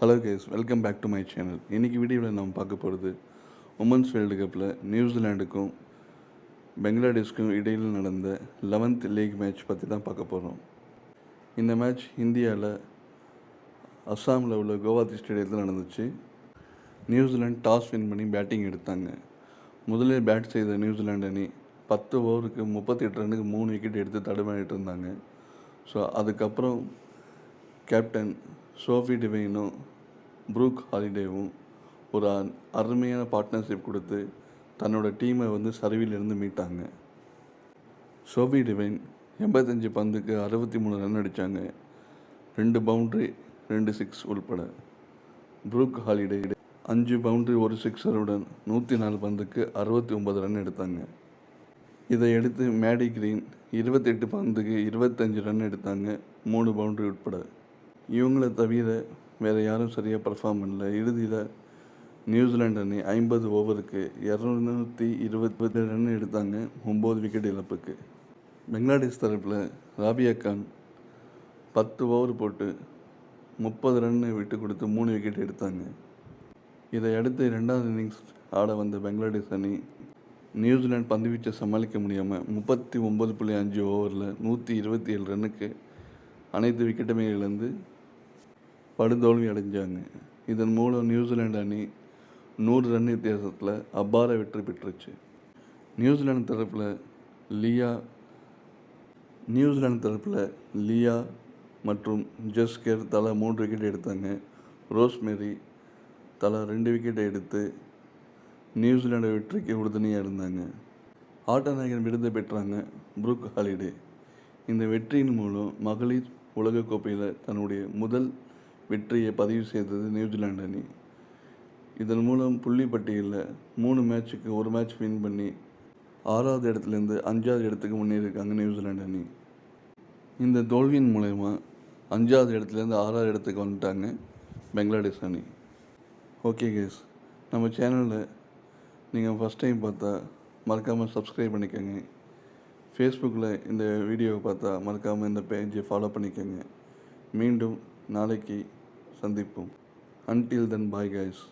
Hello guys welcome back to my channel இன்றைக்கி வீடியோவில் நம்ம பார்க்க போகிறது உமன்ஸ் வேர்ல்டு கப்பில் நியூசிலாண்டுக்கும் பங்களாதேஷ்க்கும் இடையில் நடந்த லெவன்த் லீக் மேட்ச் பற்றி தான் பார்க்க போகிறோம். இந்த மேட்ச் இந்தியாவில் அஸ்ஸாமில் உள்ள கோவாத்தி ஸ்டேடியத்தில் நடந்துச்சு. நியூசிலாந்து டாஸ் வின் பண்ணி பேட்டிங் எடுத்தாங்க. முதலில் பேட் செய்த நியூசிலாண்டு அணி பத்து ஓவருக்கு முப்பத்தெட்டு ரன்னுக்கு மூணு விக்கெட் எடுத்து தடுமாறிட்டு இருந்தாங்க. ஸோ அதுக்கப்புறம் கேப்டன் சோஃபி டிவைனும் ப்ரூக் ஹாலிடேவும் ஒரு அருமையான பார்ட்னர்ஷிப் கொடுத்து தன்னோட டீமை வந்து சரிவிலிருந்து மீட்டாங்க. சோஃபி டிவைன் எண்பத்தஞ்சு பந்துக்கு அறுபத்தி மூணு ரன் அடித்தாங்க ரெண்டு பவுண்ட்ரி ரெண்டு சிக்ஸ் உள்பட. ப்ரூக் ஹாலிடே அஞ்சு பவுண்ட்ரி ஒரு சிக்ஸருடன் நூற்றி நாலு பந்துக்கு அறுபத்தி ஒன்பது ரன் எடுத்தாங்க. இதையடுத்து மேடி கிரீன் இருபத்தெட்டு பந்துக்கு இருபத்தஞ்சு ரன் எடுத்தாங்க. மூணு பவுண்டரி உட்பட. இவங்களை தவிர வேறு யாரும் சரியாக பர்ஃபார்ம் பண்ணல. இறுதியில் நியூசிலாந்து அணி ஐம்பது ஓவருக்கு இரநூத்தி இருபத்தி ரன் எடுத்தாங்க ஒம்பது விக்கெட் இழப்புக்கு. பெங்களாதேஷ் தரப்பில் ராபியா கான் பத்து ஓவர் போட்டு முப்பது ரன்னு விட்டு கொடுத்து மூணு விக்கெட் எடுத்தாங்க. இதை அடுத்து ரெண்டாவது இன்னிங்ஸ் ஆட வந்த பெங்களாதேஷ் அணி நியூசிலாந்து பந்து வீச்சை சமாளிக்க முடியாமல் முப்பத்தி ஒம்பது புள்ளி அஞ்சு ஓவரில் நூற்றி இருபத்தி ஏழு ரன்னுக்கு அனைத்து விக்கெட்டுமே இழந்து படுதோல்வி அடைஞ்சாங்க. இதன் மூலம் நியூசிலாந்து அணி நூறு ரன் வித்தியாசத்தில் அபார வெற்றி பெற்றுச்சு. நியூசிலாந்து தரப்பில் லியா நியூசிலாந்து தரப்பில் லியா மற்றும் ஜஸ்கர் தலா மூன்று விக்கெட் எடுத்தாங்க. ரோஸ்மெரி தலா ரெண்டு விக்கெட்டை எடுத்து நியூசிலாந்து வெற்றிக்கு உறுதுணையாக இருந்தாங்க. ஆட்டநாயகன் விருதை பெற்றாங்க புரூக் ஹாலிடே. இந்த வெற்றியின் மூலம் மகளிர் உலகக்கோப்பையில் தன்னுடைய முதல் வெற்றியை பதிவு செய்தது நியூசிலாந்து அணி. இதன் மூலம் புள்ளி பட்டியலில் மூணு மேட்ச்சுக்கு ஒரு மேட்ச் வின் பண்ணி ஆறாவது இடத்துலேருந்து அஞ்சாவது இடத்துக்கு முன்னேறியிருக்காங்க நியூசிலாந்து அணி. இந்த தோல்வியின் மூலயமா அஞ்சாவது இடத்துலேருந்து ஆறாவது இடத்துக்கு வந்துட்டாங்க பெங்களாதேஷ் அணி. ஓகே கேஸ் நம்ம சேனலில் நீங்கள் ஃபஸ்ட் டைம் பார்த்தா மறக்காமல் சப்ஸ்கிரைப் பண்ணிக்கோங்க. ஃபேஸ்புக்கில் இந்த வீடியோவை பார்த்தா மறக்காமல் இந்த பேஜை ஃபாலோ பண்ணிக்கோங்க. மீண்டும் நாளைக்கு சந்திப்போம். Until then bye guys